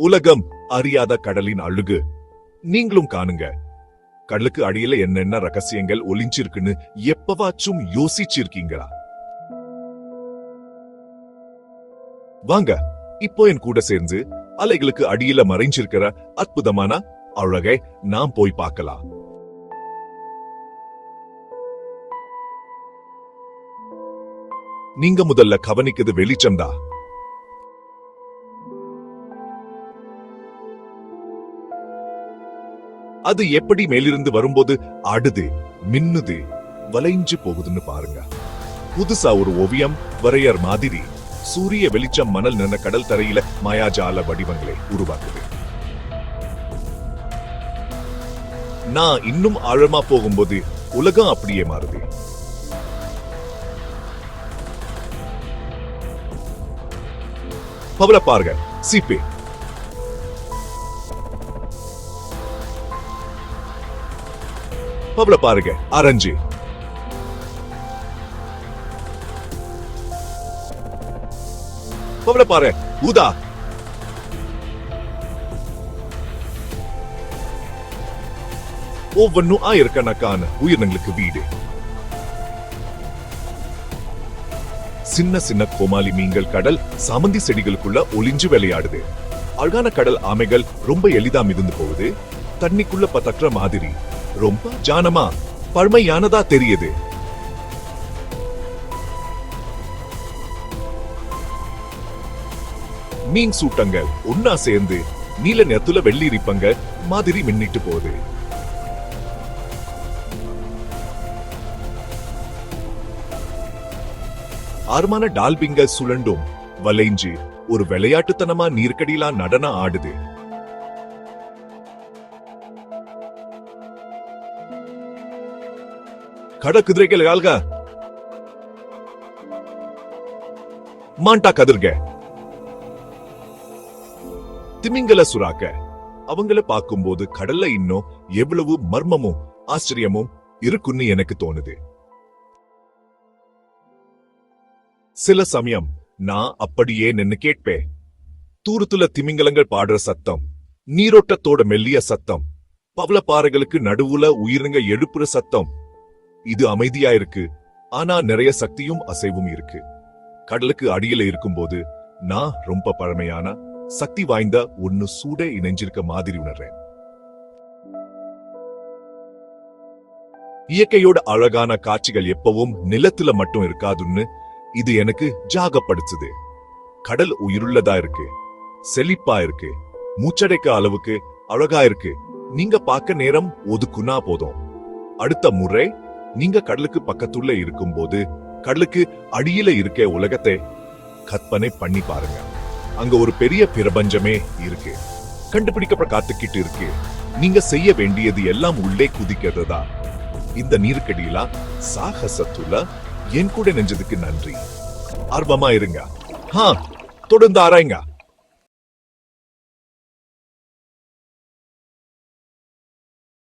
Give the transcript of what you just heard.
உலகம் அறியாத கடலின் அழுகு. நீங்களும் காணுங்க. கடலுக்கு அடியில என்னென்ன ரகசியங்கள் ஒளிஞ்சிருக்குன்னு எப்பவாச்சும் யோசிச்சிருக்கீங்களா? வாங்க இப்போ என் கூட சேர்ந்து அலைகளுக்கு அடியில மறைஞ்சிருக்கிற அற்புதமான அழகை நாம் போய் பார்க்கலாம். நீங்க முதல்ல கவனிக்குது வெளிச்சம்தான் அது எப்படி மேலிருந்து வரும்போது அடுது மின்னுது வளைஞ்சு போகுதுன்னு பாருங்க. புதுசா ஒரு ஓவியம் வரையர் மாதிரி சூரிய வெளிச்சம் மணல் நின்ன கடல் தரையில மாயாஜால வடிவங்களை உருவாக்குது. நான் இன்னும் ஆழமா போகும்போது உலகம் அப்படியே மாறுது. பவல பாருங்க சிபே பவல பாருங்க அரஞ்சு. பவல பாரு ஊதா. ஒவ்வொன்னும் ஆயிரக்கணக்கான உயிரினங்களுக்கு வீடு. சின்ன சின்ன கோமாளி மீன்கள் கடல் சாமந்தி செடிகளுக்குள்ள ஒளிஞ்சு விளையாடுது. அழகான கடல் ஆமைகள் ரொம்ப எளிதா மிதந்து போகுது. தண்ணிக்குள்ள பத்தற்ற மாதிரி. ரொம்ப ஜானமா பழமையானதா தெரியுது. மீன் சூட்டங்கள் ஒன்னா சேர்ந்து நீல நிறத்துல வெள்ளி இருப்பங்க மாதிரி மின்னிட்டு போகுது. ஆறுமான டால்பிங்க சுழண்டும். வளைஞ்சு ஒரு விளையாட்டுத்தனமா நீர்க்கடியிலா நடன ஆடுது. கட குதிரைகள் மாண்டா கதிர்க. திமிங்கல சுறாக்க. அவங்கள பார்க்கும்போது கடல்ல இன்னும் எவ்வளவு மர்மமும் ஆச்சரியமும் இருக்குன்னு எனக்கு தோணுது. சில சமயம் நான் அப்படியே நின்னு கேட்பேன். தூரத்துல திமிங்கலங்கள் பாடுற சத்தம் நீரோட்டத்தோட மெல்லிய சத்தம் பவளப்பாறைகளுக்கு நடுவுல உயிரினங்க எழுப்புற சத்தம். இது அமைதியா இருக்கு. ஆனா நிறைய சக்தியும் அசைவும் இருக்கு. கடலுக்கு அடியில இருக்கும்போது நான் ரொம்ப பழமையான சக்தி வாய்ந்த ஒன்னு சூட இணைஞ்சிருக்க மாதிரி உணர்றேன். இயற்கையோட அழகான காட்சிகள் எப்பவும் நிலத்துல மட்டும் இருக்காதுன்னு இது எனக்கு ஜாகப்படுத்துது. கடல் உயிருள்ளதா இருக்கு. செழிப்பா இருக்கு. மூச்சடைக்க அளவுக்கு அழகா இருக்கு. நீங்க பார்க்க நேரம் ஒதுக்குனா போதும். அடுத்த முறை நீங்க கடலுக்கு பக்கத்துல இருக்கும்போது கடலுக்கு அடியில இருக்க உலகத்தை கற்பனை பண்ணி பாருங்க. அங்க ஒரு பெரிய பிரபஞ்சமே இருக்கு. கண்டுபிடிக்கப்பட காத்துக்கிட்டு இருக்கு. நீங்க செய்ய வேண்டியது எல்லாம் உள்ளே குதிக்கிறது தான் இந்த நீருக்கடியில சாகசத்துல என் கூட நெஞ்சதுக்கு நன்றி. ஆர்வமா இருங்க. ஹா தொடர்ந்து ஆராய்ங்க.